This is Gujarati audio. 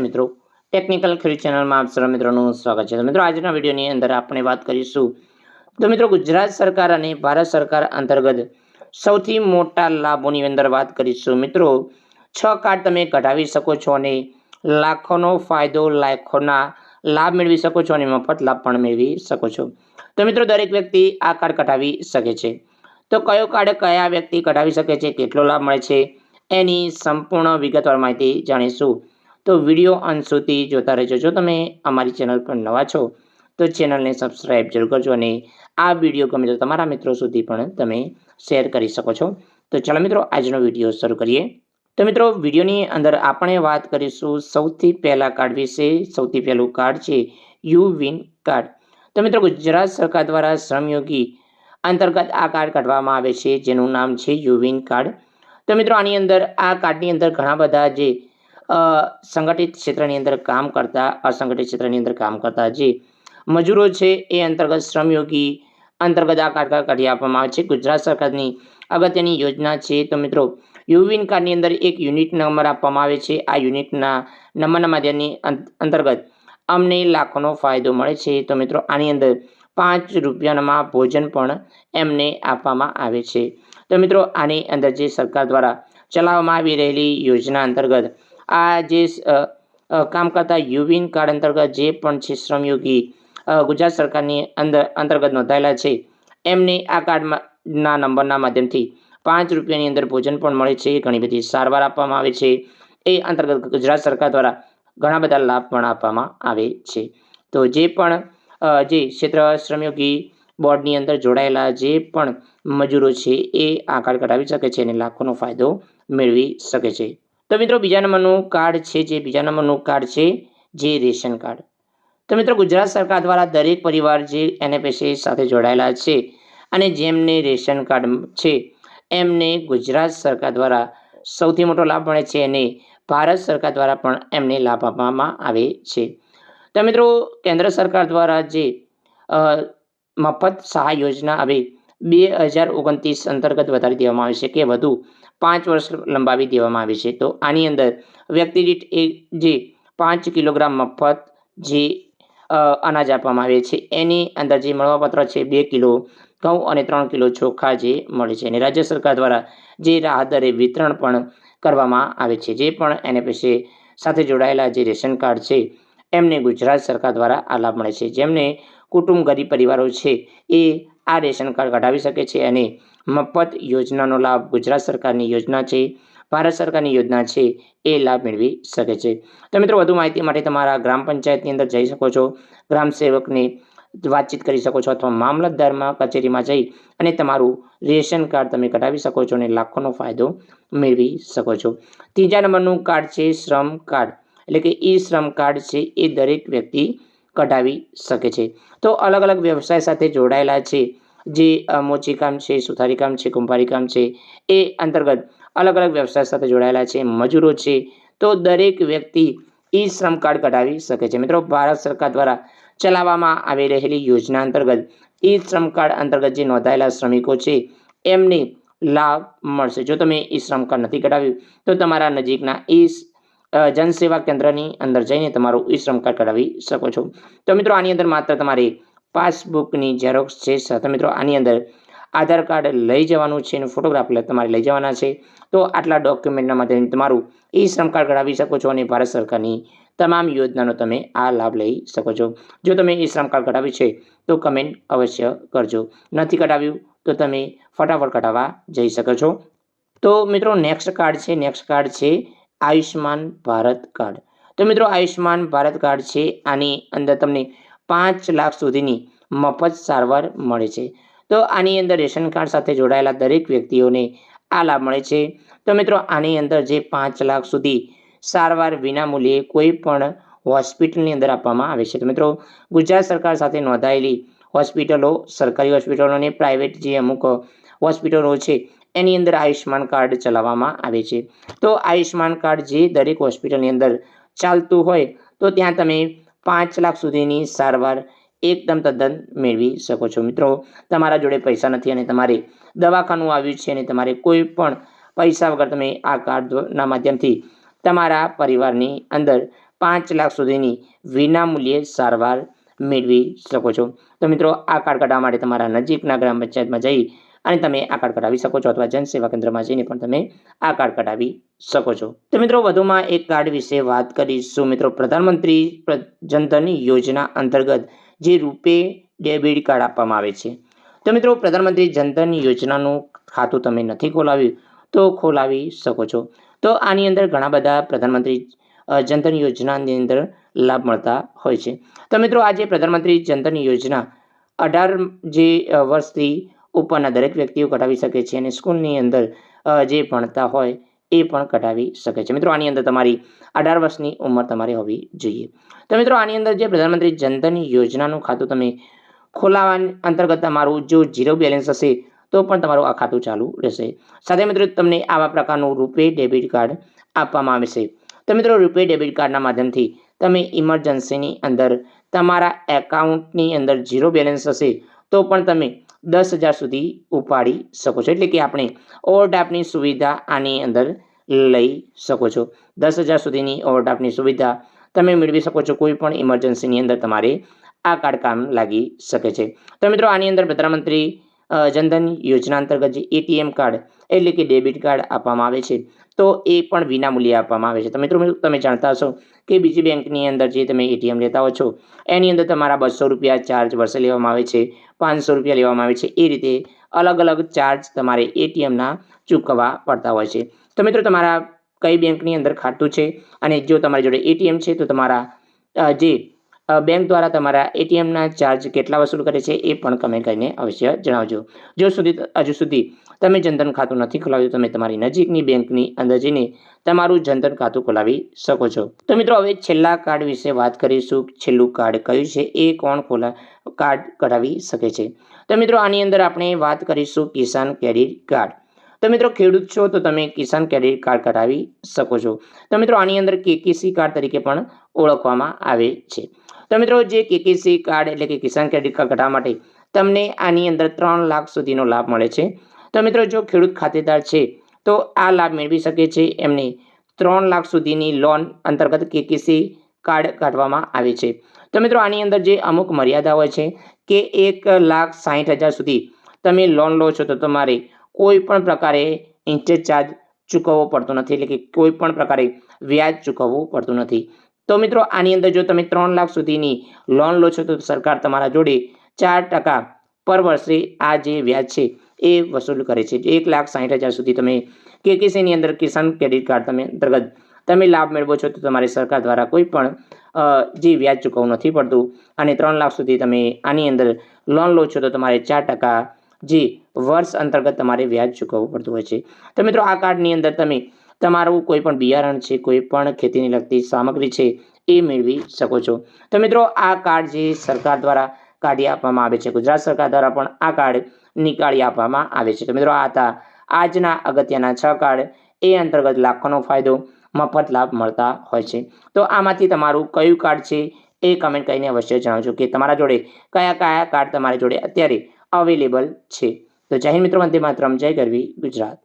મિત્રો. ટેકનિકલ ખેડૂત ચેનલમાં આપ સર્વ મિત્રોનું સ્વાગત છે. તો મિત્રો, આજના વિડીયોની અંદર આપણે વાત કરીશું. તો મિત્રો, ગુજરાત સરકાર અને ભારત સરકાર અંતર્ગત સૌથી મોટા લાભોની અંદર વાત કરીશું. મિત્રો, છ કાર્ડ તમે કઢાવી શકો છો અને લાખોનો ફાયદો, લાખોના લાભ મેળવી શકો છો અને મફત લાભ પણ મેળવી શકો છો. તો મિત્રો, દરેક વ્યક્તિ આ કાર્ડ કઢાવી શકે છે. તો કયો કાર્ડ કયા વ્યક્તિ કઢાવી શકે છે? કેટલો લાભ મળે છે? એની સંપૂર્ણ વિગતવાર માહિતી જાણીશું. તો વીડિયો અંત સુધી જોતા રહેજો. જો તમે અમારી ચેનલ પર નવા છો, તો ચેનલને સબસ્ક્રાઈબ જરૂર કરજો અને આ વીડિયો ગમે તો તમારા મિત્રો સુધી પણ તમે શેર કરી શકો છો. તો ચાલો મિત્રો, આજનો વીડિયો શરૂ કરીએ. તો મિત્રો, વિડીયોની અંદર આપણે વાત કરીશું સૌથી પહેલા કાર્ડ વિશે. સૌથી પહેલું કાર્ડ છે યુ વિન કાર્ડ તો મિત્રો, ગુજરાત સરકાર દ્વારા શ્રમયોગી અંતર્ગત આ કાર્ડ કાઢવામાં આવે છે, જેનું નામ છે યુ વિન કાર્ડ તો મિત્રો, આની અંદર, આ કાર્ડની અંદર ઘણા બધા જે સંગઠિત ક્ષેત્રની અંદર કામ કરતા, અસંગઠિત ક્ષેત્રની અંદર કામ કરતા જે મજૂરો છે, એ અંતર્ગત શ્રમયોગી અંતર્ગત આ કાર્ડ કાઢી આપવામાં આવે છે. ગુજરાત સરકારની અગત્યની યોજના છે. તો મિત્રો, યુવિન કાર્ડની અંદર એક યુનિટ નંબર આપવામાં આવે છે. આ યુનિટના નંબરના માધ્યમની અંત- અંતર્ગત અમને લાખોનો ફાયદો મળે છે. તો મિત્રો, આની અંદર પાંચ રૂપિયામાં ભોજન પણ એમને આપવામાં આવે છે. તો મિત્રો, આની અંદર જે સરકાર દ્વારા ચલાવવામાં આવી રહેલી યોજના અંતર્ગત આ જે કામ કરતા યુવિન કાર્ડ અંતર્ગત જે પણ છે શ્રમયોગી ગુજરાત સરકારની અંદર, અંતર્ગત નોંધાયેલા છે, એમને આ કાર્ડમાં નંબરના માધ્યમથી પાંચ રૂપિયાની અંદર ભોજન પણ મળે છે, ઘણી બધી સારવાર આપવામાં આવે છે, એ અંતર્ગત ગુજરાત સરકાર દ્વારા ઘણા બધા લાભ પણ આપવામાં આવે છે. તો જે પણ જે ક્ષેત્ર શ્રમયોગી બોર્ડની અંદર જોડાયેલા જે પણ મજૂરો છે, એ આ કાર્ડ કઢાવી શકે છે અને લાખોનો ફાયદો મેળવી શકે છે. તો મિત્રો બીજા નંબરનું કાર્ડ છે જે, બીજા નંબરનું કાર્ડ છે જે રેશન કાર્ડ. તો મિત્રો ગુજરાત સરકાર દ્વારા દરેક પરિવાર જે એનએફએસએ સાથે જોડાયેલા છે અને જેમને રેશન કાર્ડ છે, એમને ગુજરાત સરકાર દ્વારા સૌથી મોટો લાભ મળે છે અને ભારત સરકાર દ્વારા પણ એમને લાભ આપવામાં આવે છે. તો મિત્રો કેન્દ્ર સરકાર દ્વારા જે મફત સહાય યોજના હવે બે હજાર ઓગણત્રીસ અંતર્ગત વધારી દેવામાં આવી છે કે વધુ પાંચ વર્ષ લંબાવી દેવામાં આવી છે. તો આની અંદર વ્યક્તિ દીઠ એ જે પાંચ કિલોગ્રામ મફત જે અનાજ આપવામાં આવે છે, એની અંદર જે મળવાપત્ર છે બે કિલો ઘઉં અને ત્રણ કિલો ચોખા જે મળે છે. અને રાજ્ય સરકાર દ્વારા જે રાહત દરે વિતરણ પણ કરવામાં આવે છે. જે પણ એનએફએસએ સાથે જોડાયેલા જે રેશન કાર્ડ છે, એમને ગુજરાત સરકાર દ્વારા આ લાભ મળે છે. જેમને કુટુંબ ગરીબ પરિવારો છે, એ આ રેશન કાર્ડ કઢાવી શકે છે અને મફત યોજનાનો લાભ ગુજરાત સરકારની યોજના છે, ભારત સરકારની યોજના છે, એ લાભ મેળવી શકે છે. તો મિત્રો, વધુ માહિતી માટે તમારા ગ્રામ પંચાયતની અંદર જઈ શકો છો, ગ્રામ સેવકને વાતચીત કરી શકો છો અથવા મામલતદારમાં, કચેરીમાં જઈ અને તમારું રેશન કાર્ડ તમે કઢાવી શકો છો અને લાખોનો ફાયદો મેળવી શકો છો. ત્રીજા નંબરનું કાર્ડ છે શ્રમ કાર્ડ. એટલે કે ઈ શ્રમ કાર્ડ છે એ દરેક વ્યક્તિ કઢાવી શકે છે. તો અલગ અલગ વ્યવસાય સાથે જોડાયેલા છે. જે અ, મોચી કામ છે સુથારી કામ છે કુંભારી કામ છે એ અંતર્ગત અલગ અલગ વ્યવસાય સાથે જોડાયેલા છે મજૂરો છે. તો દરેક વ્યક્તિ ઈ શ્રમ કાર્ડ કઢાવી શકે છે. મિત્રો ભારત સરકાર દ્વારા ચલાવવામાં આવી રહેલી યોજના અંતર્ગત ઈ શ્રમ કાર્ડ અંતર્ગત જે નોંધાયેલા શ્રમિકો છે એમને લાભ મળશે. જો તમે ઈ શ્રમ કાર્ડ નથી કઢાવ્યું તો તમારા નજીકના ઈ જનસેવા કેન્દ્રની અંદર જઈને તમારું ઈ શ્રમ કાર્ડ કઢાવી શકો છો. તો મિત્રો, આની અંદર માત્ર તમારે પાસબુકની ઝેરોક્સ છે. સાથે મિત્રો, આની અંદર આધાર કાર્ડ લઈ જવાનું છે અને ફોટોગ્રાફ તમારે લઈ જવાના છે. તો આટલા ડોક્યુમેન્ટના માધ્યમથી તમારું ઈ શ્રમ કાર્ડ કઢાવી શકો છો અને ભારત સરકારની તમામ યોજનાનો તમે આ લાભ લઈ શકો છો. જો તમે ઈ શ્રમ કાર્ડ કઢાવ્યું છે, તો કમેન્ટ અવશ્ય કરજો. નથી કઢાવ્યું, તો તમે ફટાફટ કઢાવવા જઈ શકો છો. તો મિત્રો, નેક્સ્ટ કાર્ડ છે. નેક્સ્ટ કાર્ડ છે આયુષ્માન ભારત કાર્ડ. તો મિત્રો આયુષ્માન ભારત કાર્ડ છે. આની અંદર તમને પાંચ લાખ સુધીની મફત સારવાર મળે છે. તો આની અંદર રેશન કાર્ડ સાથે જોડાયેલા દરેક વ્યક્તિઓને આ લાભ મળે છે. તો મિત્રો, આની અંદર જે પાંચ લાખ સુધી સારવાર વિનામૂલ્યે કોઈ પણ હોસ્પિટલની અંદર આપવામાં આવે છે. તો મિત્રો, ગુજરાત સરકાર સાથે નોંધાયેલી હોસ્પિટલો, સરકારી હોસ્પિટલો અને પ્રાઇવેટ જે અમુક હોસ્પિટલો છે એની અંદર આયુષ્યમાન કાર્ડ ચલાવવામાં આવે છે. તો આયુષ્યમાન કાર્ડ જે દરેક હોસ્પિટલની અંદર ચાલતું હોય, તો ત્યાં તમે પાંચ લાખ સુધીની સારવાર એકદમ તદ્દન મેળવી શકો છો. મિત્રો, તમારા જોડે પૈસા નથી અને તમારે દવાખાનું આવ્યું છે અને તમારે કોઈ પણ પૈસા વગર તમે આ કાર્ડના માધ્યમથી તમારા પરિવારની અંદર પાંચ લાખ સુધીની વિનામૂલ્યે સારવાર મેળવી શકો છો. તો મિત્રો, આ કાર્ડ કાઢવા માટે તમારા નજીકના ગ્રામ પંચાયતમાં જઈ અને તમે આ કાર્ડ કઢાવી શકો છો અથવા જનસેવા કેન્દ્રમાં જઈને પણ તમે આ કાર્ડ કઢાવી શકો છો. તો મિત્રો, વધુમાં એક કાર્ડ વિશે વાત કરીશું. મિત્રો, પ્રધાનમંત્રી પ્ર- જનધન યોજના અંતર્ગત જે રૂપે ડેબિટ કાર્ડ આપવામાં આવે છે. તો મિત્રો, પ્રધાનમંત્રી જનધન યોજનાનું ખાતું તમે નથી ખોલાવ્યું તો ખોલાવી શકો છો. તો આની અંદર ઘણા બધા પ્રધાનમંત્રી જનધન યોજનાની અંદર લાભ મળતા હોય છે. તો મિત્રો, આજે પ્રધાનમંત્રી જનધન યોજના અઢાર જે વર્ષથી ઉપરના દરેક વ્યક્તિઓ કઢાવી શકે છે અને સ્કૂલની અંદર જે ભણતા હોય એ પણ કઢાવી શકે છે. મિત્રો, આની અંદર તમારી અઢાર વર્ષની ઉંમર તમારે હોવી જોઈએ. તો મિત્રો, આની અંદર જે પ્રધાનમંત્રી જનધન યોજનાનું ખાતું તમે ખોલાવા અંતર્ગત તમારું જો ઝીરો બેલેન્સ હશે, તો પણ તમારું આ ખાતું ચાલુ રહેશે. સાથે મિત્રો, તમને આવા પ્રકારનું રૂપે ડેબિટ કાર્ડ આપવામાં આવશે. તો મિત્રો, રૂપે ડેબિટ કાર્ડના માધ્યમથી તમે ઇમરજન્સીની અંદર તમારા એકાઉન્ટની અંદર ઝીરો બેલેન્સ હશે, તો પણ તમે દસ હજાર સુધી ઉપાડી શકો છો. એટલે કે આપણે ઓવરડ્રાફ્ટની સુવિધા આની અંદર લઈ શકો છો. દસ હજાર સુધીની ઓવરડ્રાફ્ટની સુવિધા તમે મેળવી શકો છો. કોઈ પણ ઇમરજન્સીની અંદર તમારે આ કાર્ડ કામ લાગી શકે છે. તો મિત્રો, આની અંદર પ્રધાનમંત્રી જનધન યોજના અંતર્ગત જે એટીએમ કાર્ડ એટલે કે ડેબિટ કાર્ડ આપવામાં આવે છે, તો એ પણ વિનામૂલ્યે આપવામાં આવે છે. તો મિત્રો, તમે જાણતા હશો કે બીજી બેંકની અંદર જે તમે એટીએમ લેતા હો છો, એની અંદર તમારા બસો રૂપિયા ચાર્જ વર્ષે લેવામાં આવે છે, પાંચસો રૂપિયા લેવામાં આવે છે. એ રીતે અલગ અલગ ચાર્જ તમારે એટીએમના ચૂકવવા પડતા હોય છે. તો મિત્રો, તમારા કઈ બેંકની અંદર ખાતું છે? અને જો તમારી જોડે એટીએમ છે, તો તમારા જે બેંક દ્વારા તમારા એટીએમના ચાર્જ કેટલા વસૂલ કરે છે એ પણ કમેન્ટ કરીને અવશ્ય જણાવજો. જો સુધી, હજુ સુધી તમે જનધન ખાતું નથી ખોલાવ્યું, તમે તમારી નજીકની બેંકની અંદર જઈને તમારું જનધન ખાતું ખોલાવી શકો છો. તો મિત્રો, હવે છેલ્લા કાર્ડ વિશે વાત કરીશું. છેલ્લું કાર્ડ કયું છે? એ કોણ ખોલા કાર્ડ કઢાવી શકે છે? તો મિત્રો, આની અંદર આપણે વાત કરીશું કિસાન ક્રેડિટ કાર્ડ તો મિત્રો, ખેડૂત છો તો તમે કિસાન ક્રેડિટ કાર્ડ કઢાવી શકો છો. તો મિત્રો, આની અંદર કેકેસી કાર્ડ તરીકે પણ ઓળખવામાં આવે છે. તો મિત્રો જે કેકેસી કાર્ડ એટલે કે કિસાન ક્રેડિટ કાર્ડ કઢાવવા માટે તમને આની અંદર ત્રણ લાખ સુધીનો લાભ મળે છે. તો મિત્રો જો ખેડૂત ખાતેદાર છે, તો આ લાભ મેળવી શકે છે. એમને ત્રણ લાખ સુધીની લોન અંતર્ગત કેકેસી કાર્ડ કાઢવામાં આવે છે. તો મિત્રો આની અંદર જે અમુક મર્યાદા હોય છે કે એક લાખ સાહીઠ હજાર સુધી તમે લોન લો છો, તો તમારે કોઈ પણ પ્રકારે ઇન્ટરેસ્ટ ચાર્જ ચૂકવવો પડતો નથી. એટલે કે કોઈ પણ પ્રકારે વ્યાજ ચૂકવવું પડતું નથી. તો મિત્રો, આની અંદર જો તમે ત્રણ લાખ સુધીની લોન લો છો, તો સરકાર તમારા જોડે ચાર ટકા પર વર્ષે આ જે વ્યાજ છે, એ વસૂલ કરે છે. એક લાખ સાહીઠ હજાર સુધી તમે કેકેસીની અંદર કિસાન ક્રેડિટ કાર્ડ તમે અંતર્ગત તમે લાભ મેળવો છો, તો તમારી સરકાર દ્વારા કોઈ પણ જે વ્યાજ ચૂકવવું નથી પડતું. અને ત્રણ લાખ સુધી તમે આની અંદર લોન લો છો, તો તમારે ચાર ટકા જે વર્ષ અંતર્ગત તમારે વ્યાજ ચૂકવવું પડતું હોય છે. તો મિત્રો, આ કાર્ડની અંદર તમે તમારું કોઈ પણ બિયારણ છે, કોઈ પણ ખેતીને લગતી સામગ્રી છે, એ મેળવી શકો છો. તો મિત્રો, આ કાર્ડ જે સરકાર દ્વારા કાઢી આપવામાં આવે છે, ગુજરાત સરકાર દ્વારા પણ આ કાર્ડ નીકાળી આપવામાં આવે છે. તો મિત્રો, આ હતા આજના અગત્યના છ કાર્ડ. એ અંતર્ગત લાખોનો ફાયદો, મફત લાભ મળતા હોય છે. તો આમાંથી તમારું કયું કાર્ડ છે, એ કમેન્ટ કરીને અવશ્ય જણાવજો કે તમારા જોડે કયા કયા કાર્ડ તમારી જોડે અત્યારે અવેલેબલ છે. તો જય મિત્રો, વંદે માતરમ, જય ગરવી ગુજરાત.